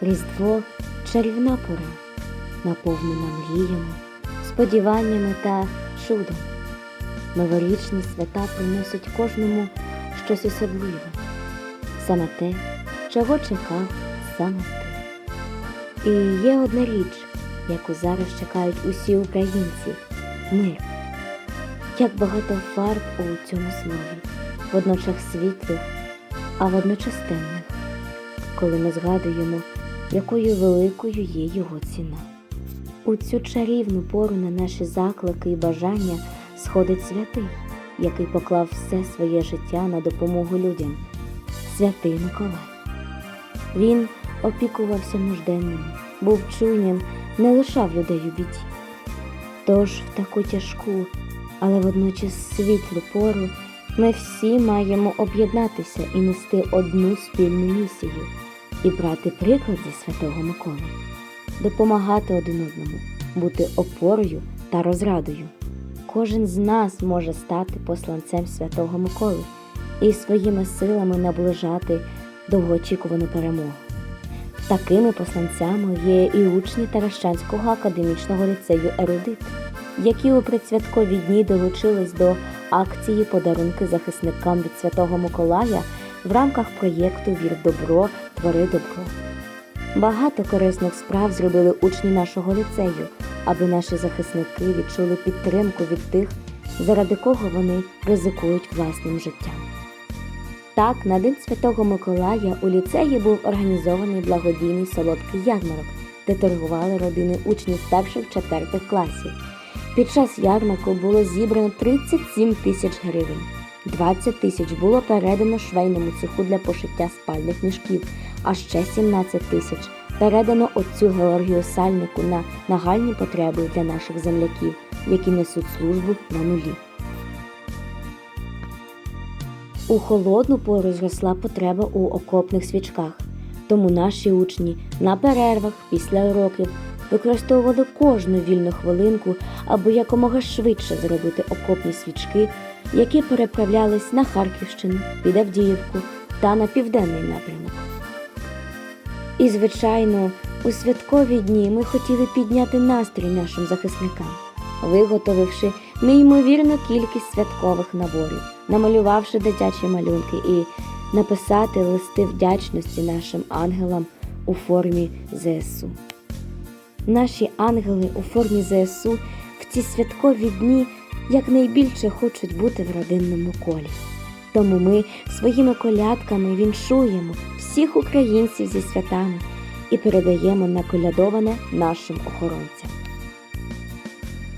Різдво чарівна пора, наповнена мріями, сподіваннями та чудом. Новорічні свята приносять кожному щось особливе, саме те, чого чекав саме ти. І є одна річ, яку зараз чекають усі українці мир. Як багато фарб у цьому слові, водночас світлих, а водночас темних, коли ми згадуємо, якою великою є його ціна. У цю чарівну пору на наші заклики і бажання сходить святий, який поклав все своє життя на допомогу людям, святий Миколай. Він опікувався нужденними, був чуйним, не лишав людей у біді. Тож в таку тяжку, але водночас світлу пору ми всі маємо об'єднатися і нести одну спільну місію і брати приклад зі святого Миколи, допомагати один одному, бути опорою та розрадою. Кожен з нас може стати посланцем святого Миколи і своїми силами наближати довгоочікувану перемогу. Такими посланцями є і учні Таращанського академічного ліцею Ерудит, які у предсвяткові дні долучились до акції подарунки захисникам від Святого Миколая в рамках проєкту Вір добро, твори добро. Багато корисних справ зробили учні нашого ліцею, аби наші захисники відчули підтримку від тих, заради кого вони ризикують власним життям. Так, на День Святого Миколая у ліцеї був організований благодійний солодкий ярмарок, де торгували родини учнів перших четвертих класів. Під час ярмарку було зібрано 37 тисяч гривень. 20 тисяч було передано швейному цеху для пошиття спальних мішків, а ще 17 тисяч передано отцю Георгію Сальнику на нагальні потреби для наших земляків, які несуть службу на нулі. У холодну пору зросла потреба у окопних свічках, тому наші учні на перервах після уроків використовували кожну вільну хвилинку, аби якомога швидше зробити окопні свічки, які переправлялись на Харківщину, під Авдіївку та на південний напрямок. І, звичайно, у святкові дні ми хотіли підняти настрій нашим захисникам, виготовивши неймовірну кількість святкових наборів, намалювавши дитячі малюнки і написати листи вдячності нашим ангелам у формі ЗСУ. Наші ангели у формі ЗСУ в ці святкові дні якнайбільше хочуть бути в родинному колі. Тому ми своїми колядками віншуємо всіх українців зі святами і передаємо наколядоване нашим охоронцям.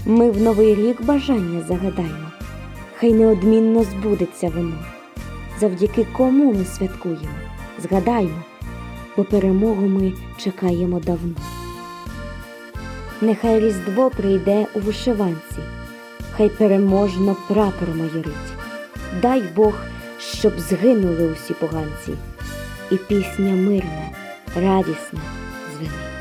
Ми в новий рік бажання загадаємо, хай неодмінно збудеться воно. Завдяки кому ми святкуємо, згадаймо, бо перемогу ми чекаємо давно. Нехай Різдво прийде у вишиванці, хай переможно прапор майорить. Дай Бог, щоб згинули усі поганці, і пісня мирна, радісна звенить.